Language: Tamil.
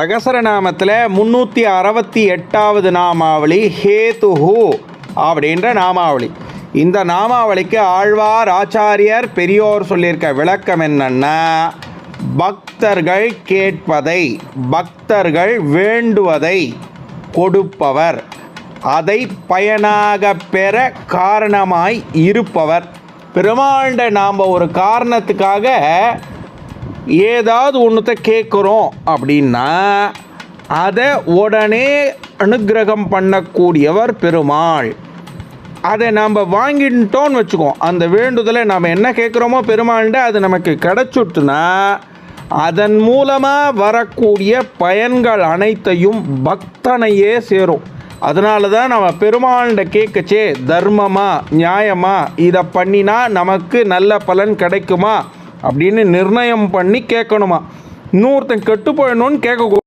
சகசரநாமத்தில் முந்நூற்றி அறுபத்தி எட்டாவது நாமாவளி ஹேதுஹு அப்படின்ற நாமாவளி. இந்த நாமாவளிக்கு ஆழ்வார் ஆச்சாரியர் பெரியோர் சொல்லியிருக்க விளக்கம் என்னன்னா பக்தர்கள் கேட்பதை பக்தர்கள் வேண்டுவதை கொடுப்பவர். அதை பயனாக பெற காரணமாய் இருப்பவர். பெருமாண்ட நாம் ஒரு காரணத்துக்காக ஏதாவது ஒன்றத்தை கேட்குறோம் அப்படின்னா அதை உடனே அனுக்கிரகம் பண்ணக்கூடியவர் பெருமாள். அதை நாம் வாங்கிட்டோன்னு வச்சுக்கோம் அந்த வேண்டுதலை நாம் என்ன கேட்குறோமோ பெருமாள்கிட்ட அது நமக்கு கிடச்சுட்டுனா அதன் மூலமாக வரக்கூடிய பயன்கள் அனைத்தையும் பக்தனையே சேரும். அதனால தான் நம்ம பெருமாள்கிட்ட கேட்கச்சே தர்மமா நியாயமா இதை பண்ணினா நமக்கு நல்ல பலன் கிடைக்குமா? அப்படின்னு நிர்ணயம் பண்ணி கேட்கணுமா? இன்னொருத்தன் கெட்டு போயிடணும்னு கேட்க